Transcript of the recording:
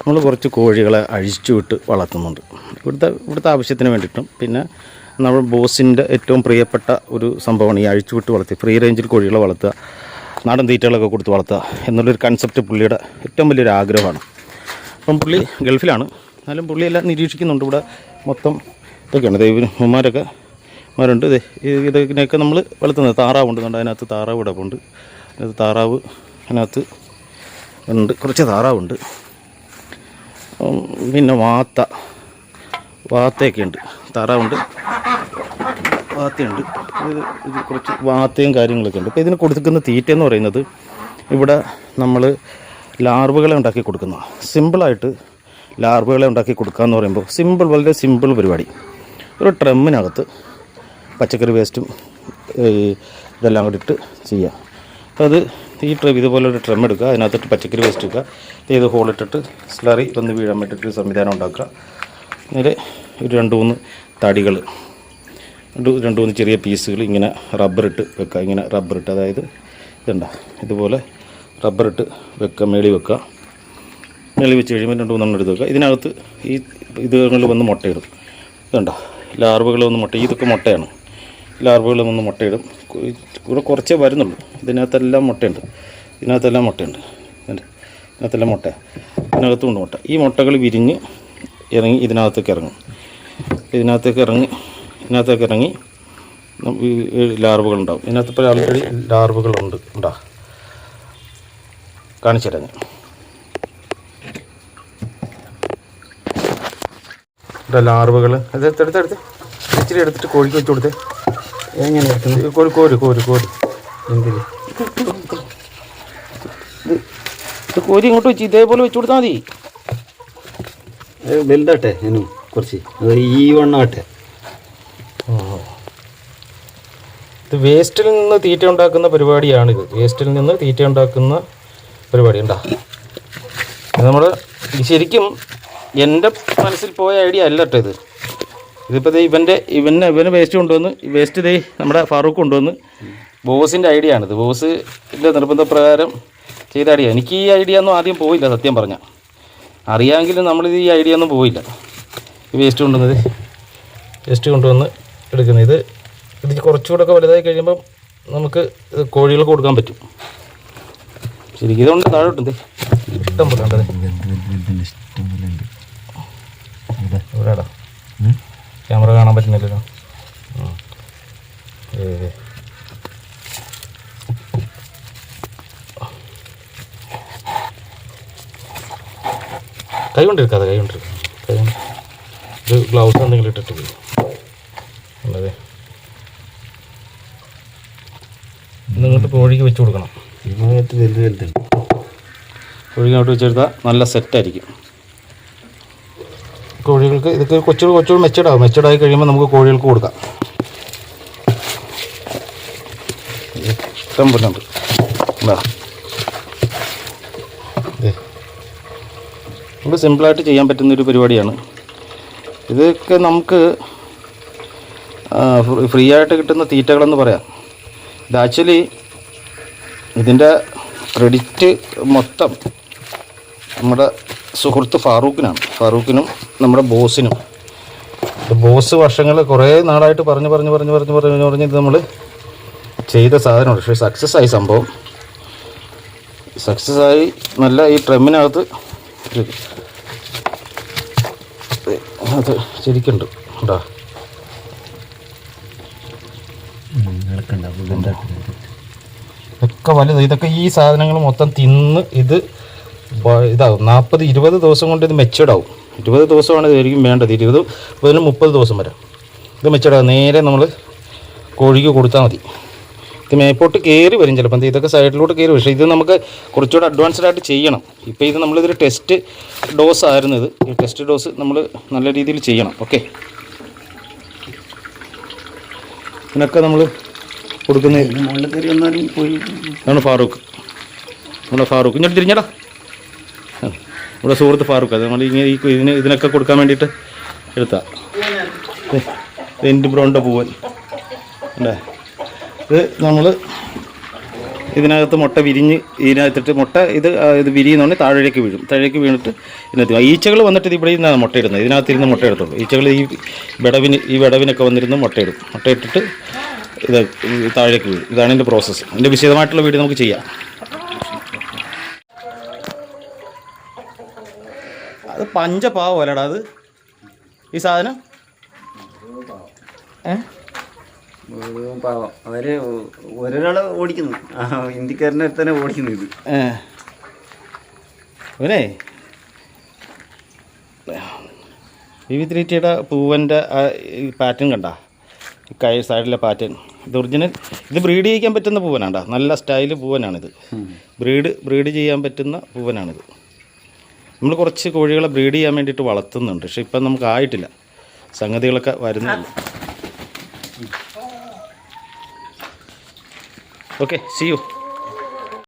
നമ്മൾ കുറച്ച് കോഴികളെ അഴിച്ചു വിട്ട് വളർത്തുന്നുണ്ട്. ഇവിടുത്തെ ഇവിടുത്തെ ആവശ്യത്തിന് വേണ്ടിയിട്ടും. പിന്നെ നമ്മൾ ബോസിന്റെ ഏറ്റവും പ്രിയപ്പെട്ട ഒരു സംഭവമാണ് ഈ അഴിച്ചു വിട്ട് വളർത്തി ഫ്രീ റേഞ്ചിൽ കോഴികളെ വളർത്തുക നാടൻ തീറ്റകളൊക്കെ കൊടുത്ത് വളർത്തുക എന്നുള്ളൊരു കൺസെപ്റ്റ് പുള്ളിയുടെ ഏറ്റവും വലിയൊരു ആഗ്രഹമാണ്. അപ്പം പുള്ളി ഗൾഫിലാണ്. എന്നാലും പുള്ളി എല്ലാം നിരീക്ഷിക്കുന്നുണ്ട് ഇവിടെ മൊത്തം ഇതൊക്കെയാണ്. ദൈവന്മാരൊക്കെ മാരുണ്ട് ദേ ഇത് ഇതിനെയൊക്കെ നമ്മൾ വളർത്തുന്നത്. താറാവുണ്ട് അതിനകത്ത് താറാവ് ഇടപ്പുണ്ട് അതിനകത്ത് താറാവ് അതിനകത്ത് ഉണ്ട്. കുറച്ച് താറാവുണ്ട്. പിന്നെ വാത്ത വാത്തയൊക്കെ ഉണ്ട് താറാവുണ്ട്. വാത്തയുണ്ട്. ഇത് കുറച്ച് വാത്തയും കാര്യങ്ങളൊക്കെ ഉണ്ട് ഇപ്പോൾ ഇതിന് കൊടുക്കുന്ന തീറ്റ എന്ന് പറയുന്നത് ഇവിടെ നമ്മൾ ലാർവുകളെ ഉണ്ടാക്കി കൊടുക്കുന്ന. സിമ്പിളായിട്ട് ലാർവുകളെ ഉണ്ടാക്കി കൊടുക്കുക എന്ന് പറയുമ്പോൾ സിമ്പിൾ വളരെ സിമ്പിൾ പരിപാടി. ഒരു ട്രമ്മിനകത്ത് പച്ചക്കറി വേസ്റ്റും ഇതെല്ലാം കൂടി ഇട്ട് ചെയ്യുക അപ്പോൾ അത് ഈ ട്രം ഇതുപോലൊരു ട്രം എടുക്കുക. അതിനകത്തിട്ട് പച്ചക്കറി വേസ്റ്റ് എടുക്കുക ഇത് ഹോളിട്ടിട്ട് സ്ലറി ഒന്ന് വീഴാൻ വേണ്ടിയിട്ട് ഒരു സംവിധാനം ഉണ്ടാക്കുക. അതിൽ ഒരു രണ്ട് മൂന്ന് തടികൾ രണ്ട് രണ്ട് മൂന്ന് ചെറിയ പീസുകൾ ഇങ്ങനെ റബ്ബറിട്ട് വെക്കുക. ഇങ്ങനെ റബ്ബറിട്ട് അതായത് ഇതുണ്ട? ഇതുപോലെ റബ്ബറിട്ട് വെക്കുക. മേളി വെക്കുക. മേളി വെച്ച് കഴിയുമ്പോൾ രണ്ട് മൂന്നെണ്ണം എടുത്ത് വെക്കുക. ഇതിനകത്ത് ഈ ഇതുകളിൽ വന്ന് മുട്ടയിടും. ഇതുണ്ട? ലാർവകൾ വന്ന് മുട്ട ഇതൊക്കെ മുട്ടയാണ്. ലാർവകൾ വന്ന് മുട്ടയിടും. ഇവിടെ കുറച്ചേ വരുന്നുള്ളൂ. ഇതിനകത്തെല്ലാം മുട്ടയുണ്ട്. ഇതിനകത്തെല്ലാം മുട്ടയുണ്ട്? ഇതിനകത്തെല്ലാം മുട്ട. ഇതിനകത്തുണ്ട് മുട്ട. ഈ മുട്ടകൾ വിരിഞ്ഞ് ഇറങ്ങി ഇതിനകത്തേക്ക് ഇറങ്ങും. ഇതിനകത്തേക്ക് ഇറങ്ങി ഇതിനകത്തേക്ക് ഇറങ്ങി ലാർവുകളുണ്ടാവും ഇതിനകത്ത് ഇപ്പോൾ ആൾറെഡി ലാർവുകളുണ്ട് ഉണ്ടാ? കാണിച്ചു തരാം ഞാൻ. ലാർവുകൾ അത് എടുത്ത് എടുത്ത്. ഇച്ചിരി എടുത്തിട്ട് കോഴിക്ക് വെച്ച് കൊടുത്തേ. എങ്ങനെ കോരി കോരി കോരി കോരി. എന്തിൽ ഇത് കോരി ഇങ്ങോട്ട് വെച്ച് ഇതേപോലെ വെച്ച് കൊടുത്താൽ മതി. വലുതാട്ടെ എന്നു കുറച്ച്. ഈ ഈ വണ്ണാട്ടെ ഇത് വേസ്റ്റിൽ നിന്ന് തീറ്റ ഉണ്ടാക്കുന്ന പരിപാടിയാണ് ഇത് വേസ്റ്റിൽ നിന്ന് തീറ്റ ഉണ്ടാക്കുന്ന പരിപാടി. ഉണ്ടാ നമ്മൾ ശരിക്കും എന്റെ മനസ്സിൽ പോയ ഐഡിയ അല്ല കേട്ടോ ഇത്. ഇതിപ്പോൾ ദേ ഇവന്റെ ഇവന് ഇവന് വേസ്റ്റ് കൊണ്ടുവന്ന് ഈ വേസ്റ്റ് ദേ നമ്മുടെ ഫാറൂഖ് കൊണ്ടുവന്ന് ബോസിന്റെ ഐഡിയ ആണിത് ബോസിന്റെ നിർബന്ധപ്രകാരം ചെയ്ത ഐഡിയ എനിക്ക് ഈ ഐഡിയ ഒന്നും ആദ്യം പോയില്ല സത്യം പറഞ്ഞാൽ അറിയാമെങ്കിലും നമ്മളിത് ഈ ഐഡിയ ഒന്നും പോയില്ല. ഈ വേസ്റ്റ് കൊണ്ടുവന്നത്. വേസ്റ്റ് കൊണ്ടുവന്ന് എടുക്കുന്നത്. ഇത് ഇത് കുറച്ചുകൂടെ ഒക്കെ വലുതായി കഴിയുമ്പം നമുക്ക് ഇത് കോഴികൾക്ക് കൊടുക്കാൻ പറ്റും. ശരിക്കും ഇതുകൊണ്ട് താഴോട്ടുണ്ട് ഇഷ്ടം പോലെ ഉണ്ടത് പറ്റുന്നില്ലല്ലോ. കൈ കൊണ്ടിരിക്കാതെ കൈ കൊണ്ടിരിക്കാം. ഇത് ഗ്ലൗസ് എന്തെങ്കിലും ഇട്ടിട്ട് പോയി. അതെ ഇന്നിങ്ങോട്ട് കോഴിക്ക് വെച്ച് കൊടുക്കണം. ഇതിനകത്ത് വലുത് വെച്ചെടുത്താൽ നല്ല സെറ്റായിരിക്കും കോഴികൾക്ക് ഇതൊക്കെ കൊച്ചു കൊച്ചു മെച്ചഡാവും. മെച്ചഡായി കഴിയുമ്പോൾ നമുക്ക് കോഴികൾക്ക് കൊടുക്കാം. ഇഷ്ടം പോലെ ഉണ്ട്. സിമ്പിളായിട്ട് ചെയ്യാൻ പറ്റുന്ന ഒരു പരിപാടിയാണ്. ഇതൊക്കെ നമുക്ക് ഫ്രീ ആയിട്ട് കിട്ടുന്ന തീറ്റകളെന്ന് പറയാം. ഇത് ആക്ച്വലി ഇതിന്റെ ക്രെഡിറ്റ് മൊത്തം നമ്മുടെ സുഹൃത്ത് ഫാറൂഖിനാണ്. ഫാറൂഖിനും നമ്മുടെ ബോസിനും. ബോസ് വർഷങ്ങൾ കുറേ നാളായിട്ട് പറഞ്ഞ് പറഞ്ഞ് പറഞ്ഞ് പറഞ്ഞ് പറഞ്ഞു പറഞ്ഞ് ഇത് നമ്മൾ ചെയ്ത സാധനമാണ്. പക്ഷേ സക്സസ് ആയി സംഭവം. സക്സസ് ആയി നല്ല ഈ ട്രെമ്മിനകത്ത് അത് ശരിക്കുണ്ട് കേട്ടോ ഒക്കെ വലുത്. ഇതൊക്കെ ഈ സാധനങ്ങൾ മൊത്തം തിന്ന് ഇത് ഇതാകും നാൽപ്പത് ഇരുപത് ദിവസം കൊണ്ട് ഇത് മെച്ചൂർഡ് ആവും. ഇരുപത് ദിവസമാണ് ഇതായിരിക്കും വേണ്ടത്. ഇരുപത് മുതൽ മുപ്പത് ദിവസം വരെ. ഇത് മെച്ചൂർഡ് ആവും. നേരെ നമ്മൾ കോഴിക്ക് കൊടുത്താൽ മതി. ഇത് മേപ്പോട്ട് കയറി വരും ചിലപ്പം. ദേ ഇതൊക്കെ സൈഡിലോട്ട് കയറി പക്ഷേ ഇത് നമുക്ക് കുറച്ചുകൂടെ അഡ്വാൻസ്ഡ് ആയിട്ട് ചെയ്യണം. ഇപ്പോൾ ഇത് നമ്മളിതൊരു ടെസ്റ്റ് ഡോസ് ആയിരുന്നു ഇത്. ഈ ടെസ്റ്റ് ഡോസ് നമ്മൾ നല്ല രീതിയിൽ ചെയ്യണം. ഓക്കെ ഇതിനൊക്കെ നമ്മൾ കൊടുക്കുന്ന ഫാറൂഖ്. നമ്മുടെ ഫാറൂഖ്. ഇങ്ങോട്ട് തിരിഞ്ഞടാ. നമ്മുടെ സുഹൃത്ത് ഫാറൂഖ് അത് നമ്മൾ ഇങ്ങനെ ഈ ഇതിന് ഇതിനൊക്കെ കൊടുക്കാൻ വേണ്ടിയിട്ട് എടുത്താ. എന്റെ ബ്രോണ്ട പൂവൻ. അല്ലേ ഇത് നമ്മൾ ഇതിനകത്ത് മുട്ട വിരിഞ്ഞ് ഇതിനകത്തിട്ട് മുട്ട ഇത് ഇത് വിരിയുന്നുണ്ടെങ്കിൽ താഴേക്ക് വീഴും. താഴേക്ക് വീണിട്ട് ഇതിനകത്ത് ഈച്ചകൾ വന്നിട്ട് ഇത് ഇവിടെ ഇടുന്നത്. ഇതിനകത്തിരുന്ന് മുട്ട എടുത്തുള്ളൂ ഈച്ചകൾ ഈ വിടവിന് ഈ വിടവിനൊക്കെ വന്നിരുന്ന് മുട്ട മുട്ടയിട്ടിട്ട് ഇത് താഴേക്ക് വീഴും. ഇതാണ് എന്റെ പ്രോസസ്സ് ഇതിന്റെ വിശദമായിട്ടുള്ള വീഡിയോ നമുക്ക് ചെയ്യാം. അത് പഞ്ചപാവം അല്ലടാ അത്. ഈ സാധനം? ഏ? മുഴുവൻ പാവം. അവർ ഒരാൾ ഓടിക്കുന്നു. ആ ഹിന്ദിക്കാരനെ തന്നെ ഓടിക്കുന്നു ഇത്. ഏ. ഇവനെ? വി ത്രീ ടിയുടെ പൂവന്റെ ഈ പാറ്റേൺ കണ്ട? ഈ കൈ സൈഡിലെ പാറ്റേൺ. ഇത് ഒറിജിനൽ. ഇത് ബ്രീഡ് ചെയ്യിക്കാൻ പറ്റുന്ന പൂവനാണ്ടാ നല്ല സ്റ്റൈൽ പൂവനാണിത്. ബ്രീഡ് ബ്രീഡ് ചെയ്യാൻ പറ്റുന്ന പൂവനാണിത്. നമ്മൾ കുറച്ച് കോഴികളെ ബ്രീഡ് ചെയ്യാൻ വേണ്ടിയിട്ട് വളർത്തുന്നുണ്ട്. പക്ഷെ ഇപ്പം നമുക്ക് ആയിട്ടില്ല. സംഗതികളൊക്കെ വരുന്നുള്ളൂ ഓക്കെ സി യു